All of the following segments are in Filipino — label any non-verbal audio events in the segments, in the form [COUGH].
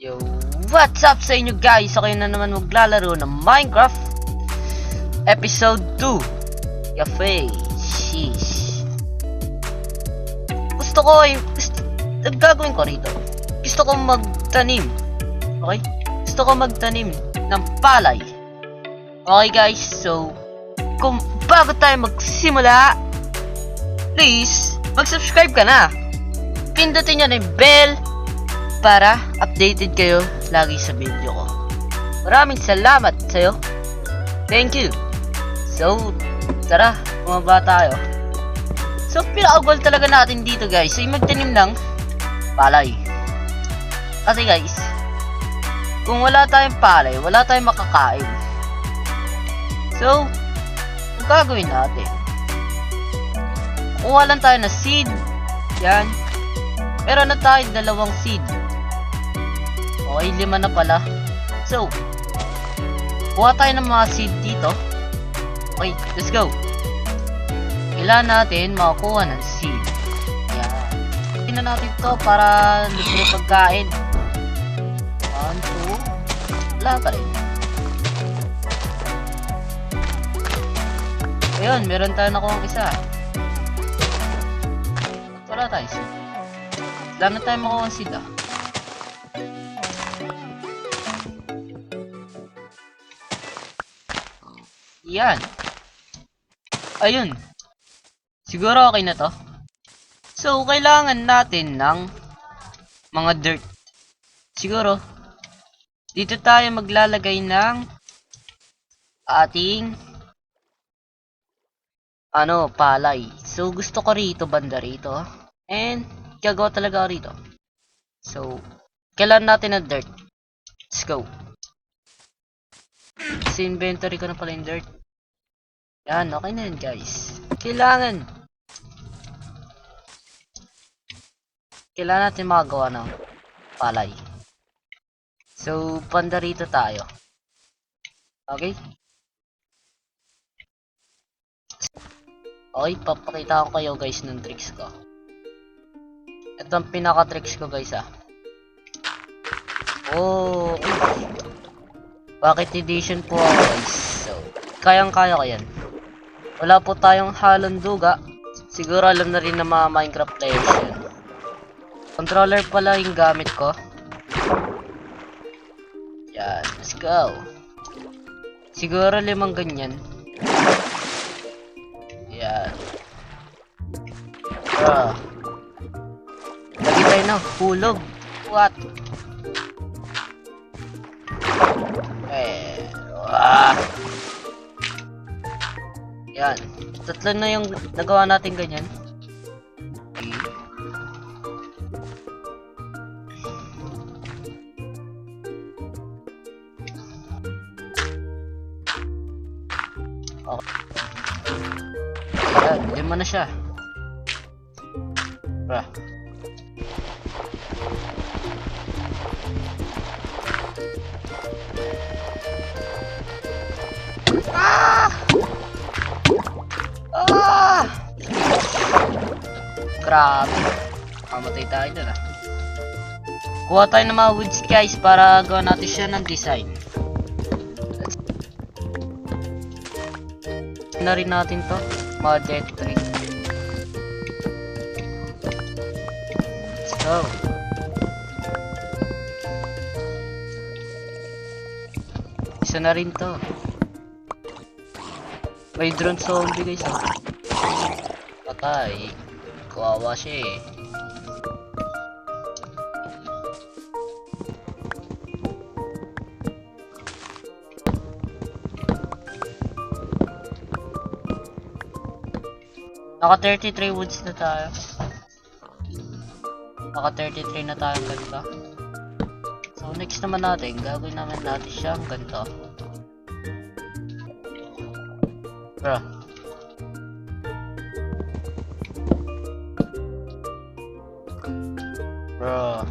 Yo, what's up sa inyo guys? Ako na naman maglalaro ng Minecraft Episode 2 Yafe, sheesh. Gusto ko yung, gusto, gagawin ko rito. Gusto ko magtanim Okay? Gusto ko magtanim ng palay. Okay guys, so Kung bago tayo magsimula Please, mag-subscribe ka na. Pindutin nyo na yung bell para updated kayo lagi sa video ko. Maraming salamat sa'yo. Thank you. So, tara, bumaba tayo. So, pinaka-goal talaga natin dito guys ay magtanim ng palay. Kasi guys, kung wala tayong palay, wala tayong makakain. So, ang gagawin natin? Kuha lang tayo ng seed. Yan. Meron na tayo dalawang seed. Okay, lima na pala. So, kuha tayo ng mga seed dito. Okay, let's go. Kailangan natin makakuha ng seed. Ayan. Tingnan natin to para libre pagkain. One, two. Wala pa rin. Ayun, meron tayo nakuha isa. Wala tayo seed. Wala na tayo makuha ng seed ah. Yan. Ayun. Siguro okay na to. So, kailangan natin ng mga dirt. Siguro, dito tayo maglalagay ng ating ano, palay. So, gusto ko rito, banda rito. And, gagawa talaga rito. So, kailangan natin ng dirt. Let's go. Sa inventory ko na pala yung dirt. Yan, okay na yun guys. Kailangan. Kailangan natin makagawa ng palay. So, banda rito tayo. Okay? Okay, papakita ko kayo guys ng tricks ko. Ito ang pinaka-tricks ko guys ah. Oh, uy. Bakit edition po ako guys? So, kayang-kaya ko yan. Wala po tayong halong duga. Siguro alam na rin ng mga Minecraft players yan. Controller pala yung gamit ko. Yan, let's go. Siguro limang ganyan. Yan. Bro. Lagi tayo na, hulog. What? Eh, ah. Yan. Tatlo na yung nagawa natin ganyan. Okay. Okay. Yan, lima na siya. Bra. Ah! Ah! Grabe. Mamatay tayo dun ah. Kuha tayo ng mga woods guys para gawa natin siya ng design. Na rin natin to. Mga dead tree. Let's go. Isa na rin to. May drone zombie guys oh. Patay. Kawawa siya eh. Naka 33 woods na tayo. Naka 33 na tayo ganito. So next naman natin, gagawin naman natin siyang ganito. Bro. Bro.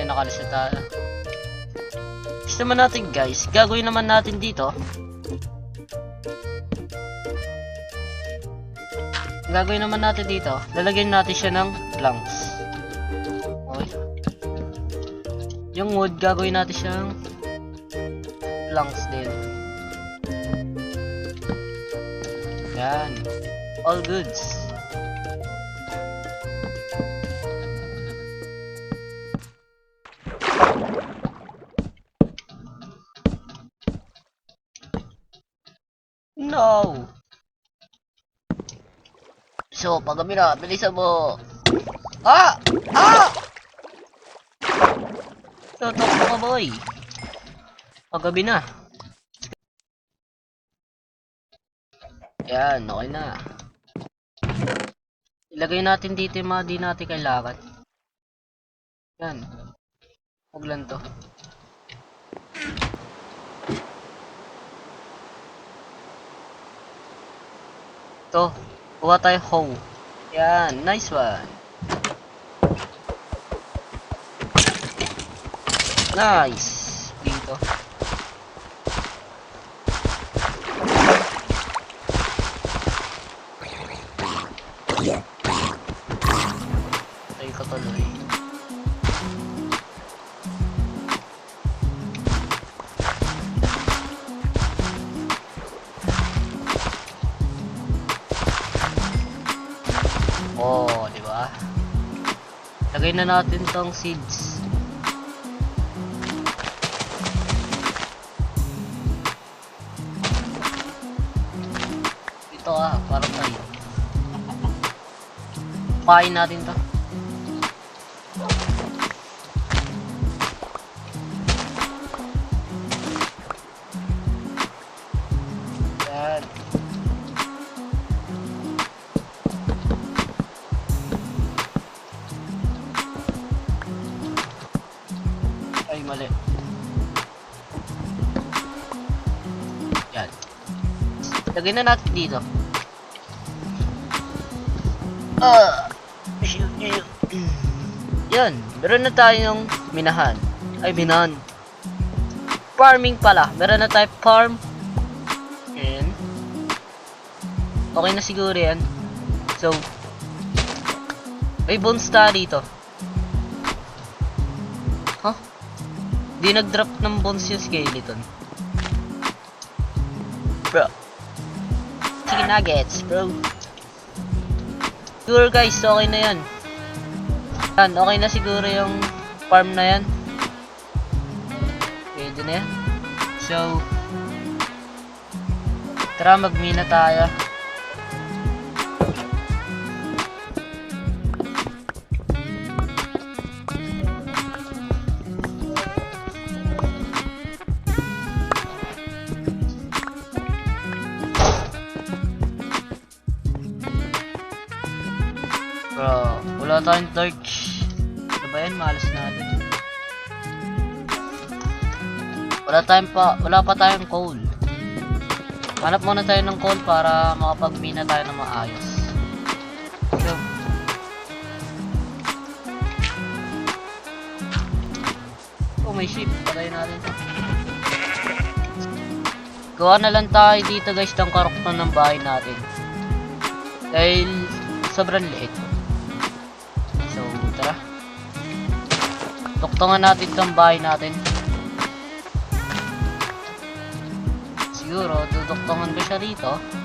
Yan, nakalis na tayo. Gusto naman natin guys, gagawin naman natin dito. Gagawin naman natin dito, lalagyan natin siya ng planks. Yung wood, gagawin natin siyang planks din. Yan. All goods. No! So, pag na, bilisan mo. Ah! Ah! Tutok mo ka, boy. Paggabi na. Yan, okay na. Ilagay natin dito yung mga di natin kailangan. Yan. Huwag lang to. To. Kuha tayo hoe. Yan, nice one. Nice. Dito. Tayo ka tuloy. Oh, di ba? Lagay na natin tong seeds. Pain natin to. Yan. Ay, mali. Yan. Lagay na natin dito. Ah! Shoot you. Yan. Meron na tayong minahan. Ay, minahan. Farming pala. Meron na tayo farm. Yan. Okay na siguro yan. So, may bones tayo dito. Huh? Di nag-drop ng bones yung skeleton. Bro. Chicken nuggets, bro. Siguro guys, okay na yan. Yan, okay na siguro yung farm na yan. Pwede na yan. So, tara magmina tayo. Bro, wala tayong torch. Malas natin. Wala tayong pa, wala pa tayong coal. Hanap muna tayo ng coal para makapagmina tayo ng maayos. Oh may ship. Patayin natin. Gawa na lang tayo dito guys ng karokton ng bahay natin. Dahil sobrang liit. Tuktungan natin tong bahay natin. Siguro, duduktungan ko siya rito.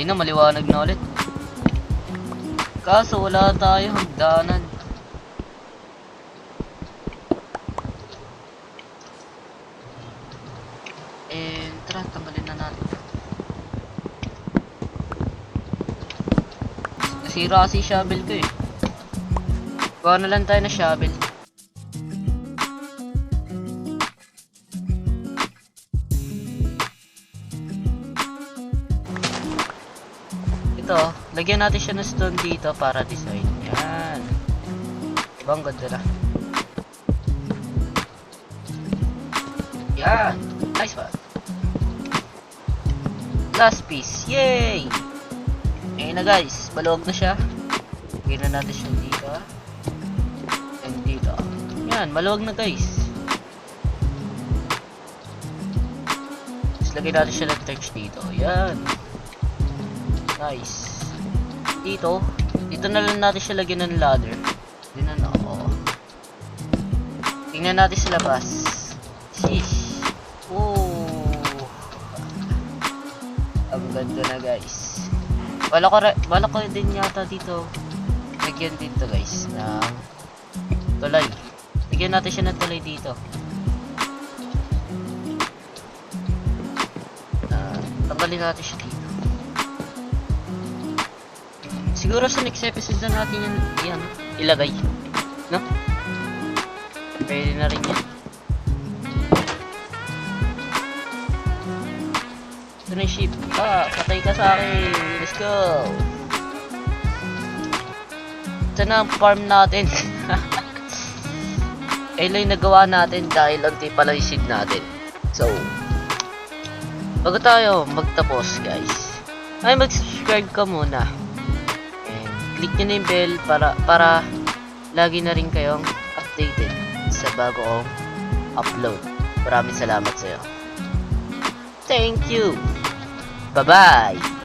Eh na, maliwanag na ulit. Kaso wala tayo hagdanan. Eh, tara, tanggalin na natin. Nasira kasi shovel ko eh. Gawa na lang tayo na shovel. Dito. Lagyan natin siya ng stone dito para design. Yan. Diba ang ganda na? Yan. Nice one. Last piece. Yay! Ayun na guys. Baluwag na siya. Lagyan na natin siya dito. And dito. Yan. Maluwag na guys. Tapos lagyan natin siya ng text dito. Yan. Nice. Dito. Dito na lang natin siya lagyan ng ladder. Yun na ako. Tingnan natin sa labas. Sheesh. Oh. Ang ganda na guys. Wala ko, wala ko din yata dito. Lagyan dito guys ng tulay. Lagyan natin siya ng tulay dito. Ah, tanggalin natin siya dito. Siguro sa next episode na natin yan, yan ilagay. No? Pwede na rin yan. Ito na ship. Ah, patay ka sa akin. Let's go. Ito na ang farm natin. [LAUGHS] Ito yung nagawa natin dahil unti pala yung seed natin. So, bago tayo magtapos guys, ay mag-subscribe ka muna. Click nyo na yung bell para, para lagi na rin kayong updated sa bago kong upload. Maraming salamat sa'yo. Thank you. Bye-bye.